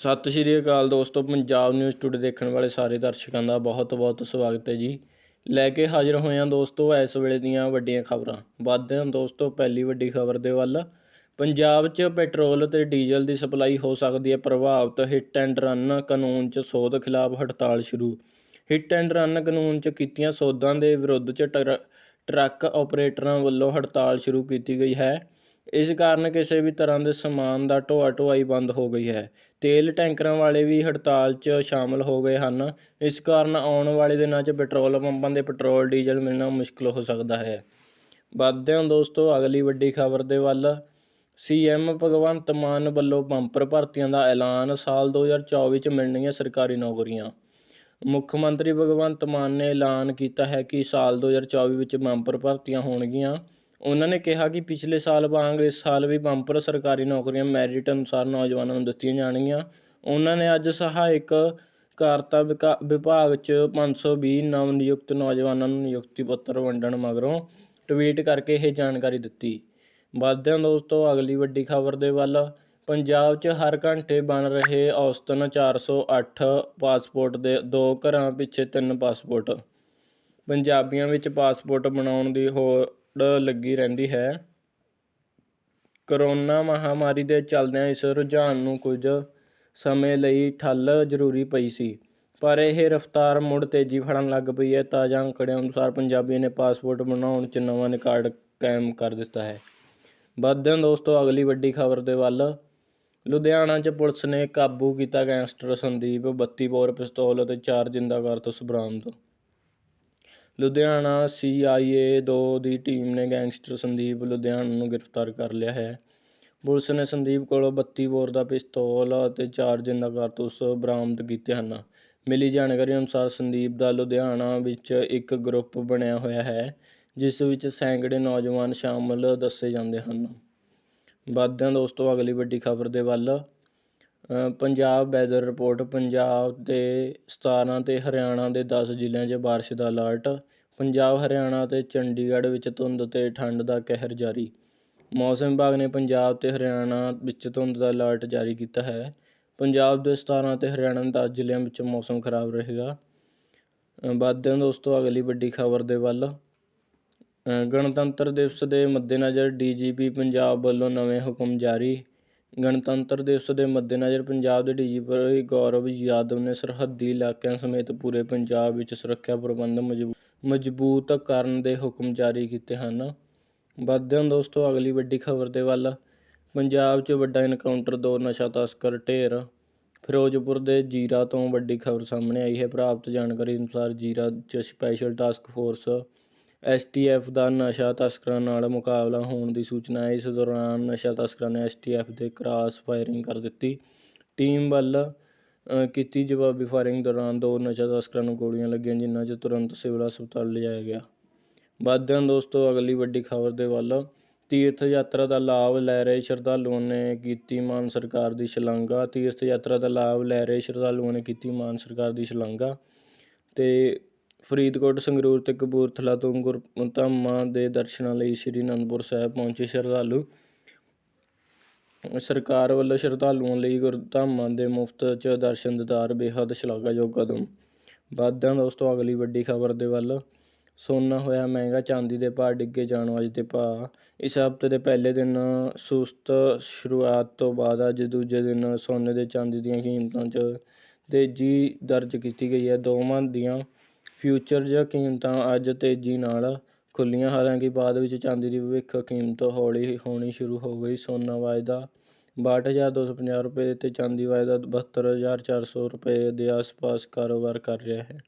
ਸਤਿ ਸ਼੍ਰੀ ਅਕਾਲ ਦੋਸਤੋ, Punjab news today ਦੇਖਣ ਵਾਲੇ ਸਾਰੇ ਦਰਸ਼ਕਾਂ ਦਾ ਬਹੁਤ-ਬਹੁਤ ਸਵਾਗਤ ਹੈ ਜੀ। ਲੈ ਕੇ ਹਾਜ਼ਰ ਹੋਏ ਹਾਂ ਦੋਸਤੋ, ਇਸ ਵੇਲੇ ਦੀਆਂ ਵੱਡੀਆਂ ਖਬਰਾਂ। ਵੱਧਦੇ ਹਾਂ ਦੋਸਤੋ, ਪਹਿਲੀ ਵੱਡੀ ਖਬਰ ਦੇ ਵੱਲ। ਪੰਜਾਬ 'ਚ ਪੈਟਰੋਲ ਤੇ ਡੀਜ਼ਲ ਦੀ ਸਪਲਾਈ ਹੋ ਸਕਦੀ ਹੈ, ਪ੍ਰਭਾਵਿਤ ਹਿੱਟ ਐਂਡ ਰਨ ਕਾਨੂੰਨ 'ਚ ਸੋਧ ਖਿਲਾਫ ਹੜਤਾਲ ਸ਼ੁਰੂ। ਹਿੱਟ ਐਂਡ ਰਨ ਕਾਨੂੰਨ 'ਚ ਕੀਤੀਆਂ ਸੋਧਾਂ ਦੇ ਵਿਰੁੱਧ 'ਚ ਟਰੱਕ ਆਪਰੇਟਰਾਂ ਵੱਲੋਂ ਹੜਤਾਲ ਸ਼ੁਰੂ ਕੀਤੀ ਗਈ ਹੈ। ਇਸ ਕਾਰਨ ਕਿਸੇ ਵੀ ਤਰ੍ਹਾਂ ਦੇ ਸਮਾਨ ਦਾ ਢੋਆ ਢੁਆਈ ਬੰਦ ਹੋ ਗਈ ਹੈ। ਤੇਲ ਟੈਂਕਰਾਂ ਵਾਲੇ ਵੀ ਹੜਤਾਲ 'ਚ ਸ਼ਾਮਲ ਹੋ ਗਏ ਹਨ। ਇਸ ਕਾਰਨ ਆਉਣ ਵਾਲੇ ਦਿਨਾਂ 'ਚ ਪੈਟਰੋਲ ਪੰਪਾਂ 'ਤੇ ਪੈਟਰੋਲ, ਡੀਜ਼ਲ ਮਿਲਣਾ ਮੁਸ਼ਕਲ ਹੋ ਸਕਦਾ ਹੈ। ਵੱਧਦੇ ਹਾਂ ਦੋਸਤੋ, ਅਗਲੀ ਵੱਡੀ ਖਬਰ ਦੇ ਵੱਲ ਸੀਐਮ ਭਗਵੰਤ ਮਾਨ ਵੱਲੋਂ ਬੰਪਰ ਭਰਤੀਆਂ ਦਾ ਐਲਾਨ ਸਾਲ 2024 'ਚ ਮਿਲਣਗੀਆਂ ਸਰਕਾਰੀ ਨੌਕਰੀਆਂ। ਮੁੱਖ ਮੰਤਰੀ ਭਗਵੰਤ ਮਾਨ ਨੇ ਐਲਾਨ ਕੀਤਾ ਹੈ ਕਿ ਸਾਲ 2024 ਵਿੱਚ ਬੰਪਰ ਭਰਤੀਆਂ ਹੋਣਗੀਆਂ। ਉਹਨਾਂ ਨੇ ਕਿਹਾ ਕਿ ਪਿਛਲੇ ਸਾਲ ਵਾਂਗ ਇਸ ਸਾਲ ਵੀ ਬੰਪਰ ਸਰਕਾਰੀ ਨੌਕਰੀਆਂ ਮੈਰਿਟ ਅਨੁਸਾਰ ਨੌਜਵਾਨਾਂ ਨੂੰ ਦਿੱਤੀਆਂ ਜਾਣਗੀਆਂ। ਉਹਨਾਂ ਨੇ ਅੱਜ ਸਹਾਇਕ ਕਾਰਤਾ ਵਿਕਾ, ਵਿਭਾਗ 'ਚ 520 ਨਵ ਨਿਯੁਕਤ ਨੌਜਵਾਨਾਂ ਨੂੰ ਨਿਯੁਕਤੀ ਪੱਤਰ ਵੰਡਣ ਮਗਰੋਂ ਟਵੀਟ ਕਰਕੇ ਇਹ ਜਾਣਕਾਰੀ ਦਿੱਤੀ। ਵੱਧਦੇ ਦੋਸਤੋ, ਅਗਲੀ ਵੱਡੀ ਖਬਰ ਦੇ ਵੱਲ ਪੰਜਾਬ 'ਚ ਹਰ ਘੰਟੇ ਬਣ ਰਹੇ ਔਸਤਨ 408 ਪਾਸਪੋਰਟ ਦੇ ਦੋ ਘਰਾਂ ਪਿੱਛੇ ਤਿੰਨ ਪਾਸਪੋਰਟ। ਪੰਜਾਬੀਆਂ ਵਿੱਚ ਪਾਸਪੋਰਟ ਬਣਾਉਣ ਦੀ ਹੋ ਲੱਗੀ ਰਹਿੰਦੀ ਹੈ। ਕਰੋਨਾ ਮਹਾਮਾਰੀ ਦੇ ਚੱਲਦਿਆਂ ਇਸ ਰੁਝਾਨ ਨੂੰ ਕੁਝ ਸਮੇਂ ਲਈ ਠੱਲ ਜ਼ਰੂਰੀ ਪਈ ਸੀ, ਪਰ ਇਹ ਰਫ਼ਤਾਰ ਮੁੜ ਤੇਜ਼ੀ ਫੜਨ ਲੱਗ ਪਈ ਹੈ। ਤਾਜ਼ਾ ਅੰਕੜਿਆਂ ਅਨੁਸਾਰ ਪੰਜਾਬੀਆਂ ਨੇ ਪਾਸਪੋਰਟ ਬਣਾਉਣ 'ਚ ਨਵਾਂ ਰਿਕਾਰਡ ਕਾਇਮ ਕਰ ਦਿੱਤਾ ਹੈ। ਵੱਧਦੇ ਹਾਂ ਦੋਸਤੋ, ਅਗਲੀ ਵੱਡੀ ਖਬਰ ਦੇ ਵੱਲ। ਲੁਧਿਆਣਾ 'ਚ ਪੁਲਿਸ ਨੇ ਕਾਬੂ ਕੀਤਾ ਗੈਂਗਸਟਰ ਸੰਦੀਪ 32 ਬੋਰ ਪਿਸਤੌਲ ਅਤੇ ਚਾਰ ਜਿੰਦਾ ਕਾਰਤੂਸ ਬਰਾਮਦ। ਲੁਧਿਆਣਾ ਸੀ ਆਈ ਏ ਦੋ ਦੀ ਟੀਮ ਨੇ ਗੈਂਗਸਟਰ ਸੰਦੀਪ ਲੁਧਿਆਣਾ ਨੂੰ ਗ੍ਰਿਫਤਾਰ ਕਰ ਲਿਆ ਹੈ। ਪੁਲਿਸ ਨੇ ਸੰਦੀਪ ਕੋਲੋਂ 32 ਬੋਰ ਦਾ ਪਿਸਤੌਲ ਅਤੇ ਚਾਰ ਜਿੰਦਾ ਕਾਰਤੂਸ ਬਰਾਮਦ ਕੀਤੇ ਹਨ। ਮਿਲੀ ਜਾਣਕਾਰੀ ਅਨੁਸਾਰ ਸੰਦੀਪ ਦਾ ਲੁਧਿਆਣਾ ਵਿੱਚ ਇੱਕ ਗਰੁੱਪ ਬਣਿਆ ਹੋਇਆ ਹੈ, ਜਿਸ ਵਿੱਚ ਸੈਂਕੜੇ ਨੌਜਵਾਨ ਸ਼ਾਮਲ ਦੱਸੇ ਜਾਂਦੇ ਹਨ। ਵੱਧਦੇ ਹਾਂ ਦੋਸਤੋ, ਅਗਲੀ ਵੱਡੀ ਖਬਰ ਦੇ ਵੱਲ ਪੰਜਾਬ ਵੈਦਰ ਰਿਪੋਰਟ, ਪੰਜਾਬ ਦੇ 17 ਅਤੇ ਹਰਿਆਣਾ ਦੇ ਦਸ ਜ਼ਿਲ੍ਹਿਆਂ 'ਚ ਬਾਰਿਸ਼ ਦਾ ਅਲਰਟ, ਪੰਜਾਬ, ਹਰਿਆਣਾ ਅਤੇ ਚੰਡੀਗੜ੍ਹ ਵਿੱਚ ਧੁੰਦ ਅਤੇ ਠੰਡ ਦਾ ਕਹਿਰ ਜਾਰੀ। ਮੌਸਮ ਵਿਭਾਗ ਨੇ ਪੰਜਾਬ ਅਤੇ ਹਰਿਆਣਾ ਵਿੱਚ ਧੁੰਦ ਦਾ ਅਲਰਟ ਜਾਰੀ ਕੀਤਾ ਹੈ। ਪੰਜਾਬ ਦੇ 17 ਅਤੇ ਹਰਿਆਣਾ ਦੇ 10 ਜ਼ਿਲ੍ਹਿਆਂ ਵਿੱਚ ਮੌਸਮ ਖਰਾਬ ਰਹੇਗਾ। ਵੱਧਦੇ ਹਾਂ ਦੋਸਤੋ ਅਗਲੀ ਵੱਡੀ ਖਬਰ ਦੇ ਵੱਲ। ਗਣਤੰਤਰ ਦਿਵਸ ਦੇ ਮੱਦੇਨਜ਼ਰ ਡੀ ਜੀ ਪੀ ਪੰਜਾਬ ਵੱਲੋਂ ਨਵੇਂ ਹੁਕਮ ਜਾਰੀ। ਗਣਤੰਤਰ ਦਿਵਸ ਦੇ ਮੱਦੇਨਜ਼ਰ ਪੰਜਾਬ ਦੇ ਡੀਜੀਪੀ ਗੌਰਵ ਯਾਦਵ ਨੇ ਸਰਹੱਦੀ ਇਲਾਕਿਆਂ ਸਮੇਤ ਪੂਰੇ ਪੰਜਾਬ ਵਿੱਚ ਸੁਰੱਖਿਆ ਪ੍ਰਬੰਧ ਮਜ਼ਬੂਤ ਕਰਨ ਦੇ ਹੁਕਮ ਜਾਰੀ ਕੀਤੇ ਹਨ। ਵੱਧਦੇ ਹਾਂ ਦੋਸਤੋ, ਅਗਲੀ ਵੱਡੀ ਖਬਰ ਦੇ ਵੱਲ। ਪੰਜਾਬ 'ਚ ਵੱਡਾ ਇਨਕਾਊਂਟਰ ਦੋ ਨਸ਼ਾ ਤਸਕਰ ਢੇਰ। ਫਿਰੋਜ਼ਪੁਰ ਦੇ ਜੀਰਾ ਤੋਂ ਵੱਡੀ ਖਬਰ ਸਾਹਮਣੇ ਆਈ ਹੈ। ਪ੍ਰਾਪਤ ਜਾਣਕਾਰੀ ਅਨੁਸਾਰ ਜੀਰਾ 'ਚ ਸਪੈਸ਼ਲ ਟਾਸਕ ਫੋਰਸ ਐਸਟੀਐਫ ਦਾ ਨਸ਼ਾ ਤਸਕਰਾਂ ਨਾਲ ਮੁਕਾਬਲਾ ਹੋਣ ਦੀ ਸੂਚਨਾ ਹੈ ਇਸ ਦੌਰਾਨ ਨਸ਼ਾ ਤਸਕਰਾਂ ਨੇ ਐਸਟੀਐਫ ਦੇ ਕਰਾਸ ਫਾਇਰਿੰਗ ਕਰ ਦਿੱਤੀ। ਟੀਮ ਵੱਲ ਕੀਤੀ ਜਵਾਬੀ ਫਾਇਰਿੰਗ ਦੌਰਾਨ ਦੋ ਨਸ਼ਾ ਤਸਕਰਾਂ ਨੂੰ ਗੋਲੀਆਂ ਲੱਗੀਆਂ, ਜਿਨ੍ਹਾਂ 'ਚ ਤੁਰੰਤ ਸਿਵਲ ਹਸਪਤਾਲ ਲਿਜਾਇਆ ਗਿਆ। ਵੱਧਦੇ ਹਾਂ ਦੋਸਤੋ, ਅਗਲੀ ਵੱਡੀ ਖਬਰ ਦੇ ਵੱਲ ਤੀਰਥ ਯਾਤਰਾ ਦਾ ਲਾਭ ਲੈ ਰਹੇ ਸ਼ਰਧਾਲੂਆਂ ਨੇ ਕੀਤੀ ਮਾਨ ਸਰਕਾਰ ਦੀ ਸ਼ਲਾਘਾ। ਤੀਰਥ ਯਾਤਰਾ ਦਾ ਲਾਭ ਲੈ ਰਹੇ ਸ਼ਰਧਾਲੂਆਂ ਨੇ ਕੀਤੀ ਮਾਨ ਸਰਕਾਰ ਦੀ ਸ਼ਲਾਘਾ ਅਤੇ ਫਰੀਦਕੋਟ, ਸੰਗਰੂਰ ਤੇ ਕਪੂਰਥਲਾ ਤੋਂ ਗੁਰ ਧਾਮਾਂ ਦੇ ਦਰਸ਼ਨਾਂ ਲਈ ਸ੍ਰੀ ਅਨੰਦਪੁਰ ਸਾਹਿਬ ਪਹੁੰਚੇ ਸ਼ਰਧਾਲੂ। ਸਰਕਾਰ ਵੱਲੋਂ ਸ਼ਰਧਾਲੂਆਂ ਲਈ ਗੁਰਧਾਮਾਂ ਦੇ ਮੁਫਤ 'ਚ ਦਰਸ਼ਨ ਦਿਦਾਰ ਬੇਹੱਦ ਸ਼ਲਾਘਾਯੋਗ ਕਦਮ। ਵੱਧਦੇ ਹਾਂ ਦੋਸਤੋ ਅਗਲੀ ਵੱਡੀ ਖਬਰ ਦੇ ਵੱਲ। ਸੋਨਾ ਹੋਇਆ ਮਹਿੰਗਾ ਚਾਂਦੀ ਦੇ ਭਾਅ ਡਿੱਗੇ ਜਾਣ ਅੱਜ ਦੇ ਭਾਅ। ਇਸ ਹਫ਼ਤੇ ਦੇ ਪਹਿਲੇ ਦਿਨ ਸੁਸਤ ਸ਼ੁਰੂਆਤ ਤੋਂ ਬਾਅਦ ਅੱਜ ਦੂਜੇ ਦਿਨ ਸੋਨੇ ਤੇ ਚਾਂਦੀ ਦੀਆਂ ਕੀਮਤਾਂ 'ਚ ਤੇਜ਼ੀ ਦਰਜ ਕੀਤੀ ਗਈ ਹੈ। ਦੋਵਾਂ ਦੀਆਂ ਫਿਊਚਰ ਜਾਂ ਕੀਮਤਾਂ ਅੱਜ ਤੇਜ਼ੀ ਨਾਲ ਖੁੱਲ੍ਹੀਆਂ, ਹਾਲਾਂਕਿ ਬਾਅਦ ਵਿੱਚ ਚਾਂਦੀ ਦੀ ਭਵਿੱਖ ਕੀਮਤ ਹੌਲੀ ਹੋਣੀ ਸ਼ੁਰੂ ਹੋ ਗਈ। ਸੋਨਾ ਵਾਜਦਾ ਬਾਹਠ ਹਜ਼ਾਰ ਦੋ ਸੌ ਪੰਜਾਹ ਰੁਪਏ ਅਤੇ ਚਾਂਦੀ ਵਾਜਦਾ ਬਹੱਤਰ ਹਜ਼ਾਰ ਚਾਰ ਸੌ ਰੁਪਏ ਦੇ ਆਸ ਪਾਸ ਕਾਰੋਬਾਰ ਕਰ ਰਿਹਾ ਹੈ।